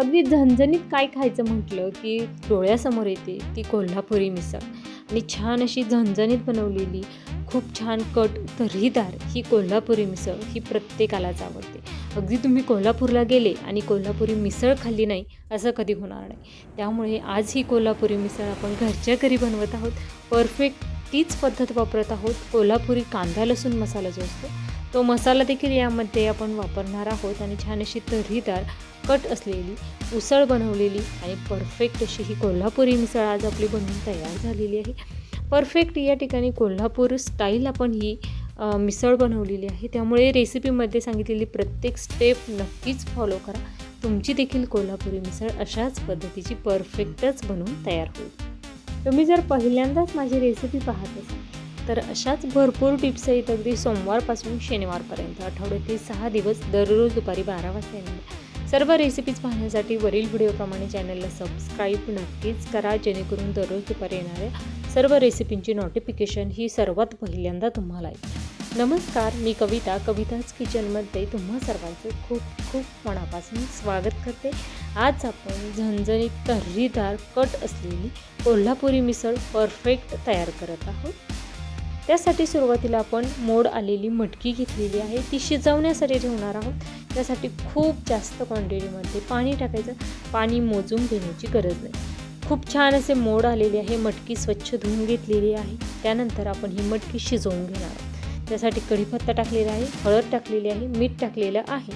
अगदी झणझणीत काय खायचं म्हटलं की डोळ्यासमोर येते ती कोल्हापुरी मिसळ. आणि छान अशी झणझणीत बनवलेली खूप छान कट तर्हीदार ही कोल्हापुरी मिसळ ही प्रत्येकालाच आवडते. अगदी तुम्ही कोल्हापूरला गेले आणि कोल्हापुरी मिसळ खाल्ली नाही असं कधी होणार नाही. त्यामुळे आज ही कोल्हापुरी मिसळ आपण घरच्या घरी बनवत आहोत. परफेक्ट तीच पद्धत वापरत आहोत. कोल्हापुरी कांदा लसूण मसाला जो असतो तो मसाला देखील यामध्ये आपण वापरणार आहोत आणि छान अशी तर्रीदार कट असलेली उसळ बनवलेली आणि परफेक्ट अशी ही कोल्हापुरी मिसळ आज आपली बनवून तयार झालेली आहे. परफेक्ट या ठिकाणी कोल्हापूर स्टाईल आपण ही मिसळ बनवलेली आहे. त्यामुळे रेसिपीमध्ये सांगितलेली प्रत्येक स्टेप नक्कीच फॉलो करा. तुमची देखील कोल्हापुरी मिसळ अशाच पद्धतीची परफेक्टच बनवून तयार होईल. तुम्ही जर पहिल्यांदाच माझी रेसिपी पाहत असाल तर अशाच भरपूर टिप्स आहेत. अगदी सोमवारपासून शनिवारपर्यंत. आठवड्यातील सहा दिवस दररोज दुपारी बारा वाजता येणार. सर्व रेसिपीज पाहण्यासाठी वरील व्हिडिओप्रमाणे चॅनलला सबस्क्राईब नक्कीच करा जेणेकरून दररोज दुपारी येणाऱ्या सर्व रेसिपींची नोटिफिकेशन ही सर्वात पहिल्यांदा तुम्हाला येईल. नमस्कार मी कविता. कविताच किचनमध्ये तुम्हा सर्वांचं खूप खूप मनापासून स्वागत करते. आज आपण झणझणीत तर्रीदार कट असलेली कोल्हापुरी मिसळ परफेक्ट तयार करत आहोत. त्यासाठी सुरुवातीला आपण मोड आलेली मटकी घेतलेली आहे. ती शिजवण्यासाठी ठेवणार आहोत. त्यासाठी खूप जास्त क्वांटिटीमध्ये पाणी टाकायचं. पाणी मोजून घेण्याची गरज नाही. खूप छान असे मोड आलेले आहे. मटकी स्वच्छ धुवून घेतलेली आहे. त्यानंतर आपण ही मटकी शिजवून घेणार आहोत. त्यासाठी कढीपत्ता टाकलेला आहे. हळद टाकलेली आहे. मीठ टाकलेलं आहे.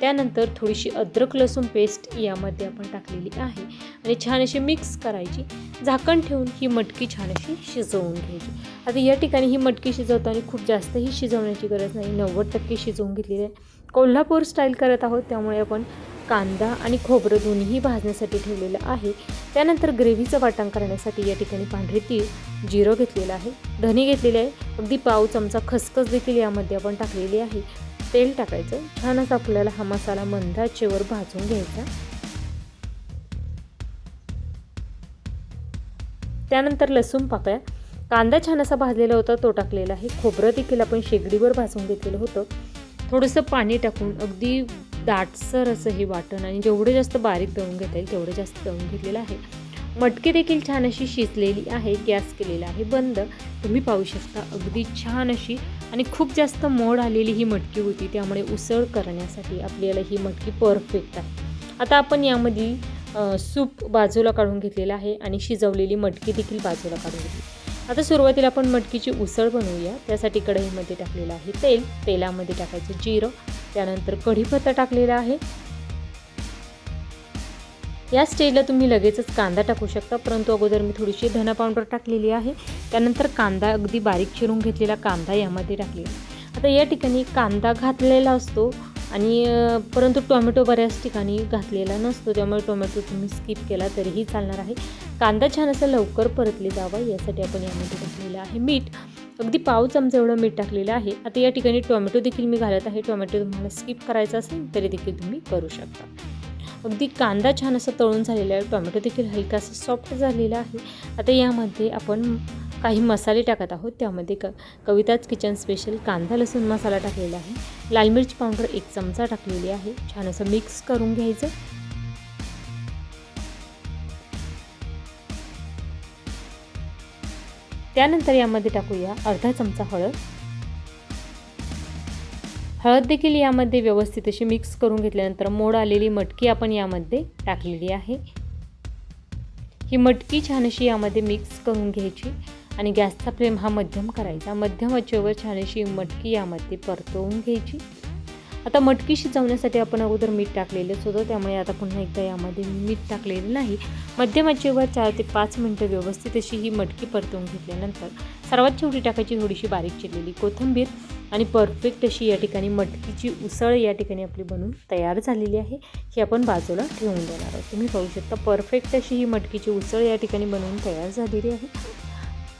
त्यानंतर थोडीशी अद्रक लसूण पेस्ट यामध्ये आपण टाकलेली आहे. आणि छान अशी मिक्स करायची. झाकण ठेवून ही मटकी छान अशी शिजवून घ्यायची. आता या ठिकाणी ही मटकी शिजवताना खूप जास्तही शिजवण्याची गरज नाही. नव्वद टक्के शिजवून घेतलेली आहे. कोल्हापूर स्टाईल करत आहोत त्यामुळे आपण कांदा आणि खोबरं दोन्हीही भाजण्यासाठी ठेवलेलं आहे. त्यानंतर ग्रेव्हीचं वाटण करण्यासाठी या ठिकाणी पांढरे तीळ जिरं घेतलेलं आहे. धने घेतलेले आहे. अगदी पाव चमचा खसखस देखील यामध्ये आपण टाकलेली आहे. तेल टाकायचं. छानच आपल्याला हा मसाला मंदाचेवर भाजून घ्यायचा. त्यानंतर लसूण पाकळ्या कांदा छान असा भाजलेला होता तो टाकलेला आहे. खोबरं देखील आपण शेगडीवर भाजून घेतलेलं होतं. थोडंसं पाणी टाकून अगदी दाटसर असं हे वाटण आणि जेवढं जास्त बारीक दळून घेता येईल तेवढं जास्त दळून घेतलेलं आहे. मटके देखील छान अशी शिजलेली आहे गॅस केलेला आहे बंद. तुम्ही पाहू शकता अगदी छान अशी आणि खूप जास्त मोड आलेली ही मटकी होती. त्यामुळे उसळ करण्यासाठी आपल्याला ही मटकी परफेक्ट आहे. आता आपण यामध्ये सूप बाजूला काढून घेतलेलं आहे आणि शिजवलेली मटकी देखील बाजूला काढून घेतली. आता सुरुवातीला आपण मटकीची उसळ बनवूया. त्यासाठी कढईमध्ये टाकलेलं आहे तेल. तेलामध्ये टाकायचं जिरं. त्यानंतर कढीपत्ता टाकलेला आहे. या स्टेजला तुम्ही लगेचच कांदा टाकू शकता. परंतु अगोदर मी थोडीशी धना पावडर टाकलेली आहे. त्यानंतर कांदा अगदी बारीक चिरून घेतलेला कांदा यामध्ये टाकलेला आता या ठिकाणी कांदा घातलेला असतो. आणि परंतु टोमॅटो बऱ्याच ठिकाणी घातलेला नसतो त्यामुळे टोमॅटो तुम्ही स्किप केला तरीही चालणार आहे. कांदा छान असा लवकर परतले जावा यासाठी आपण यामध्ये घातलेलं आहे मीठ. अगदी पाव चमचा एवढं मीठ टाकलेलं आहे. आता या ठिकाणी टोमॅटो देखील मी घालत आहे. टोमॅटो तुम्हाला स्किप करायचा असेल तरी देखील तुम्ही करू शकता. अगदी कांदा छान असं तळून झालेला आहे. टोमॅटो देखील हलकासा सॉफ्ट झालेला आहे. आता यामध्ये आपण काही मसाले टाकत आहोत. त्यामध्ये क कविताच किचन स्पेशल कांदा लसूण मसाला टाकलेला आहे. लाल मिर्च पावडर एक चमचा टाकलेली आहे. छान असं मिक्स करून घ्यायचं. त्यानंतर यामध्ये टाकूया अर्धा चमचा हळद. हळद देखील यामध्ये व्यवस्थित अशी मिक्स करून घेतल्यानंतर मोड आलेली मटकी आपण यामध्ये टाकलेली आहे. ही मटकी छान अशी यामध्ये मिक्स करून घ्यायची. आणि गॅसचा फ्लेम हा मध्यम करायचा. मध्यम आचेवर छान अशी मटकी यामध्ये परतवून घ्यायची. आता मटकी शिजवण्यासाठी आपण अगोदर मीठ टाकलेलंच होतं त्यामुळे आता पुन्हा एकदा यामध्ये मीठ टाकलेलं नाही. मध्यम आचेवर चार ते पाच मिनटं व्यवस्थित अशी ही मटकी परतवून घेतल्यानंतर सर्वात शेवटी टाकायची थोडीशी बारीक चिरलेली कोथिंबीर आणि परफेक्ट अशी या ठिकाणी मटकीची उसळ या ठिकाणी आपली बनून तयार झालेली आहे. ही आपण बाजूला ठेवून देणार आहोत. तुम्ही पाहू शकता परफेक्ट अशी ही मटकीची उसळ या ठिकाणी बनवून तयार झालेली आहे.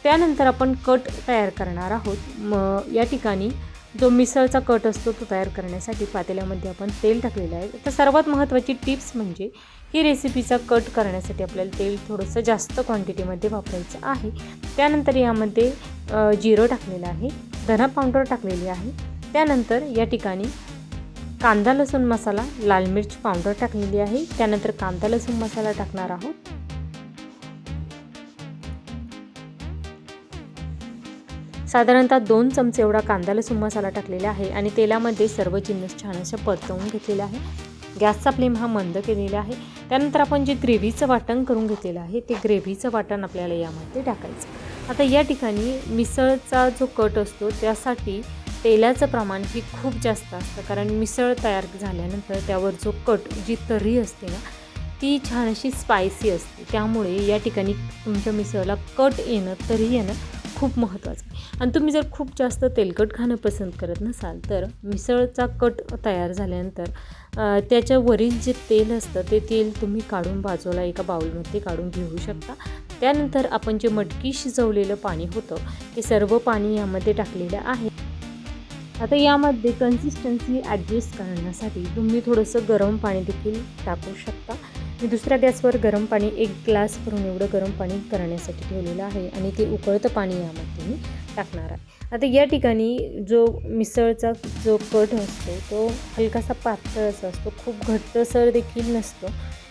त्यानंतर आपण कट तयार करणार आहोत. म या ठिकाणी जो मिसळचा कट असतो तो तयार करण्यासाठी पातेल्यामध्ये आपण तेल टाकलेलं आहे. तर सर्वात महत्त्वाची टिप्स म्हणजे ही रेसिपीचा कट करण्यासाठी आपल्याला तेल थोडंसं जास्त क्वांटिटीमध्ये वापरायचं आहे. त्यानंतर यामध्ये जिरं टाकलेलं आहे धना पावडर टाकलेली आहे. त्यानंतर या ठिकाणी कांदा लसूण मसाला लाल मिरची पावडर टाकलेली आहे. त्यानंतर कांदा लसूण मसाला टाकणार आहोत. साधारणतः दोन चमचे एवढा कांदा लसूण मसाला टाकलेला आहे आणि तेलामध्ये सर्व जिन्नस छान असं परतवून घेतलेला आहे गॅसचा फ्लेम हा मंद केलेला आहे. त्यानंतर आपण जे ग्रेव्हीचं वाटण करून घेतलेलं आहे ते ग्रेव्हीचं वाटण आपल्याला यामध्ये टाकायचं आता या ठिकाणी मिसळचा जो कट असतो त्यासाठी तेलाचं प्रमाण ही खूप जास्त असतं. कारण मिसळ तयार झाल्यानंतर त्यावर जो कट जी तर्री असते ना ती छान अशी स्पायसी असते. त्यामुळे या ठिकाणी तुमच्या मिसळला कट येणं तरी येणं खूप महत्त्वाचं आहे. आणि तुम्ही जर खूप जास्त तेलकट खाणं पसंत करत नसाल तर मिसळचा कट तयार झाल्यानंतर त्याच्यावरील जे तेल असतं ते तेल तुम्ही काढून बाजूला एका बाउलमध्ये काढून घेऊ शकता. त्यानंतर आपण जे मटकी शिजवलेलं पाणी होतं ते सर्व पाणी यामध्ये टाकलेलं आहे. आता यामध्ये कन्सिस्टन्सी ॲडजस्ट करण्यासाठी तुम्ही थोडंसं गरम पाणी देखील टाकू शकता. मी दुसऱ्या गॅसवर गरम पाणी एक ग्लास भरून एवढं गरम पाणी करण्यासाठी ठेवलेलं आहे आणि ते उकळतं पाणी यामध्ये मी टाकणार आहे. आता या ठिकाणी जो मिसळचा जो कट असतो तो हलकासा पातळ असा असतो. खूप घट्टसर देखील नसतो.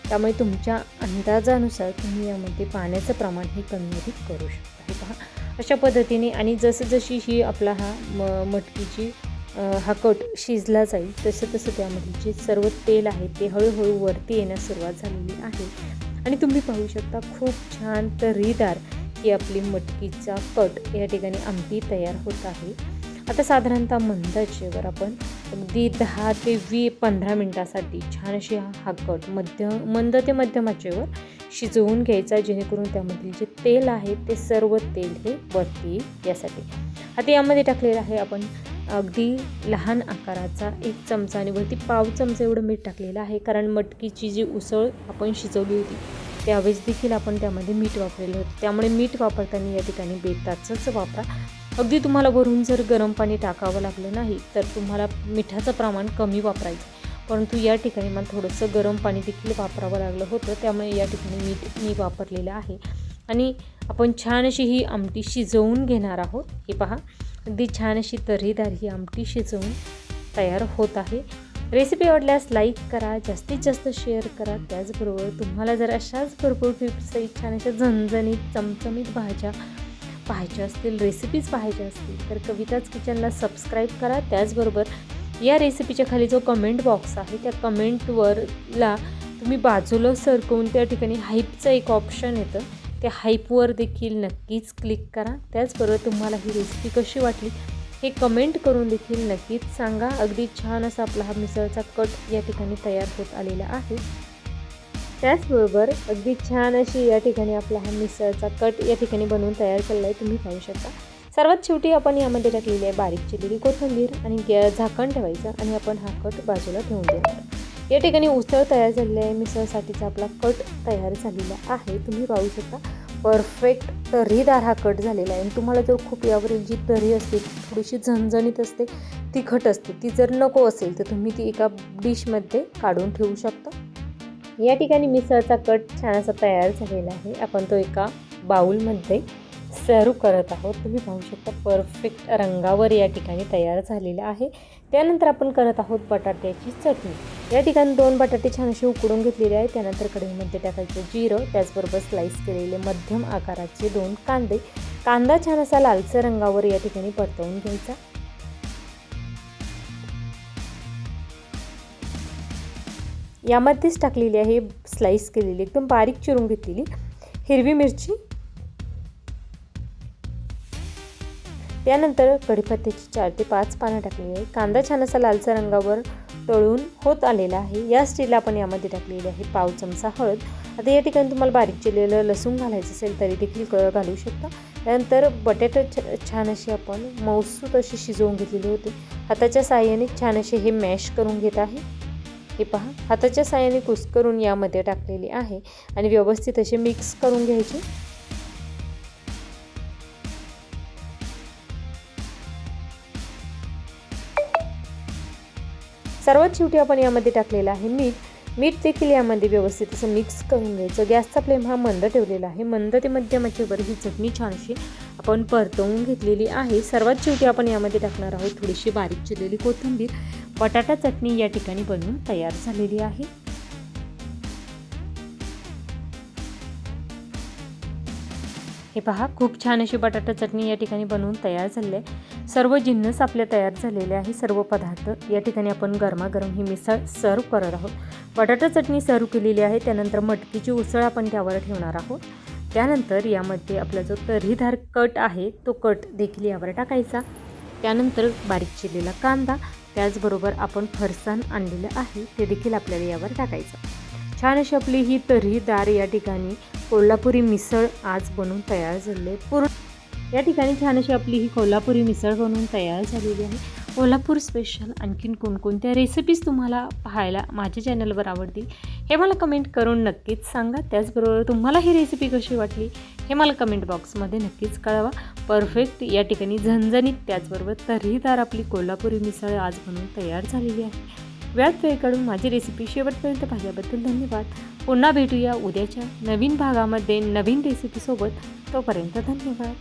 त्यामुळे तुमच्या अंदाजानुसार तुम्ही यामध्ये पाण्याचं प्रमाण हे कमी अधिक करू शकता. हे पहा. अशा पद्धतीने आणि जसजशी ही आपला हा म मटकीची हा कट शिजला जाईल. तसं तसं त्यामध्ये जे सर्व तेल आहे ते हळूहळू वरती येण्यास सुरुवात झालेली आहे. आणि तुम्ही पाहू शकता खूप छान तर्रीदार ही आपली मटकीचा कट या ठिकाणी आमटी तयार होत आहे. आता साधारणतः मंदाचेवर आपण अगदी दहा ते वी पंधरा मिनटासाठी छान अशी हा कट मध्य मंद ते मध्यमाचेवर शिजवून घ्यायचा जेणेकरून त्यामधील जे तेल आहे ते सर्व तेल हे वरती येईल यासाठी. आता यामध्ये टाकलेलं आहे आपण अगदी लहान आकाराचा एक चमचा आणि वरती पाव चमचा एवढं मीठ टाकलेलं आहे कारण मटकीची जी उसळ आपण शिजवली होती त्यावेळेस देखील आपण त्यामध्ये मीठ वापरलेलं होतं. त्यामुळे मीठ वापरताना या ठिकाणी बेताचंच वापरा. अगदी तुम्हाला वरून जर गरम पाणी टाकावं लागलं नाही तर तुम्हाला मिठाचं प्रमाण कमी वापरायचं. परंतु या ठिकाणी मला थोडंसं गरम पाणी देखील वापरावं लागलं होतं त्यामुळे या ठिकाणी मीठ मी वापरलेलं आहे. आणि आपण छान अशी ही आमटी शिजवून घेणार आहोत. हे पहा. अगदी छान अशी तर्रीदार ही आमटी शिजवून तयार होत आहे. रेसिपी आवडल्यास लाईक करा जास्तीत जास्त शेअर करा. त्याचबरोबर तुम्हाला जर अशाच भरपूर टिप्स छान अशा झणझणीत चमचमीत भाज्या पाहायच्या असतील रेसिपीज पाहायच्या असतील तर कविताच किचनला सबस्क्राईब करा. त्याचबरोबर या रेसिपीच्या खाली जो कमेंट बॉक्स आहे त्या कमेंटवरला तुम्ही बाजूला सरकवून त्या ठिकाणी हाईपचं एक ऑप्शन येतं. त्या हाईपवर देखील नक्कीच क्लिक करा. त्याचबरोबर तुम्हाला ही रेसिपी कशी वाटली हे कमेंट करून देखील नक्कीच सांगा. अगदी छान असा आपला हा मिसळचा कट या ठिकाणी तयार होत आलेला आहे. त्याचबरोबर अगदी छान अशी या ठिकाणी आपला हा मिसळचा कट या ठिकाणी बनवून तयार केलेला आहे तुम्ही पाहू शकता. सर्वात शेवटी आपण यामध्ये टाकलेली आहे बारीक चिरलेली कोथिंबीर आणि गॅ झाकण ठेवायचं आणि आपण हा कट बाजूला ठेवून देणार. या ठिकाणी उसळ तयार झालेली आहे. मिसळसाठीचा आपला कट तयार झालेला आहे. तुम्ही पाहू शकता. परफेक्ट तर्रीदार हा कट झालेला आहे. आणि तुम्हाला जर खूप यावरील जी तर्री असते थोडीशी झणझणीत असते तिखट असते ती जर नको असेल तर तुम्ही ती एका डिशमध्ये काढून ठेवू शकता. या ठिकाणी मिसळचा कट छान असा तयार झालेला आहे. आपण तो एका बाउलमध्ये सर्व करत आहोत. तुम्ही पाहू शकता परफेक्ट रंगावर या ठिकाणी तयार झालेलं आहे. त्यानंतर आपण करत आहोत बटाट्याची चटणी. या ठिकाणी दोन बटाटे छान असे उकडून घेतलेले आहे त्यानंतर कढईमध्ये टाकायचं जिरं त्याचबरोबर स्लाईस केलेले मध्यम आकाराचे दोन कांदे. कांदा छान असा लालसर रंगावर या ठिकाणी परतवून घ्यायचा. यामध्येच टाकलेली आहे स्लाईस केलेली एकदम बारीक चिरून घेतलेली हिरवी मिरची. यानंतर कढीपत्त्याची चार ते पाच पानं टाकलेली आहे कांदा छान असा लालसा रंगावर तळून होत आलेला आहे. या स्टीलला आपण यामध्ये टाकलेली आहे पाव चमचा हळद. आता या ठिकाणी तुम्हाला बारीक चिरलेलं लसूण घालायचं असेल तरी देखील क घालू शकता. त्यानंतर बटाटे छ छान अशी आपण मौसूत अशी शिजवून घेतलेली होती. हाताच्या साहाय्याने छान असे हे मॅश करून घेत आहे. हे पहा हाताच्या साहाय्याने कुस्करून यामध्ये टाकलेले आहे आणि व्यवस्थित असे मिक्स करून घ्यायचे. सर्वात शेवटी आपण यामध्ये टाकलेलं आहे मीठ. मीठ देखील यामध्ये व्यवस्थित असं मिक्स करून घ्यायचं. गॅसचा फ्लेम हा मंद ठेवलेला आहे. मंद ते मध्यम आचेवर ही चटणी छानशी आपण परतवून घेतलेली आहे. सर्वात शेवटी आपण यामध्ये टाकणार आहोत थोडीशी बारीक चिरलेली कोथिंबीर. बटाटा चटणी या ठिकाणी बनवून तयार झालेली आहे. हे पहा खूप छान अशी बटाटा चटणी या ठिकाणी बनवून तयार झाली आहे. सर्व जिन्नस आपले तयार झालेले आहे सर्व पदार्थ. या ठिकाणी आपण गरमागरम ही मिसळ सर्व करत आहोत. बटाटा चटणी सर्व केलेली आहे त्यानंतर मटकीची उसळ आपण त्यावर ठेवणार आहोत. त्यानंतर यामध्ये आपला जो तर्रीधार कट आहे तो कट देखील यावर टाकायचा. त्यानंतर बारीक चिरलेला कांदा त्याचबरोबर आपण फरसाण आणलेलं आहे ते देखील आपल्याला यावर टाकायचं. छान अशी आपली ही तर्रीदार या ठिकाणी कोल्हापुरी मिसळ आज बनवून तयार झाली पूर्ण या ठिकाणी छान अशी आपली ही कोल्हापुरी मिसळ बनवून तयार झालेली आहे. कोल्हापूर स्पेशल आणखीन कोणकोणत्या रेसिपीज तुम्हाला पाहायला माझ्या चॅनलवर आवडतील हे मला कमेंट करून नक्कीच सांगा. त्याचबरोबर तुम्हाला ही रेसिपी कशी वाटली हे मला कमेंट बॉक्समध्ये नक्कीच कळवा. परफेक्ट या ठिकाणी झणझणीत त्याचबरोबर तर्रीदार आपली कोल्हापुरी मिसळ आज बनवून तयार झालेली आहे. वेळात वेळ काढून माझी रेसिपी शेवटपर्यंत पाहिल्याबद्दल धन्यवाद. पुन्हा भेटूया उद्याच्या नवीन भागामध्ये नवीन रेसिपीसोबत तोपर्यंत धन्यवाद.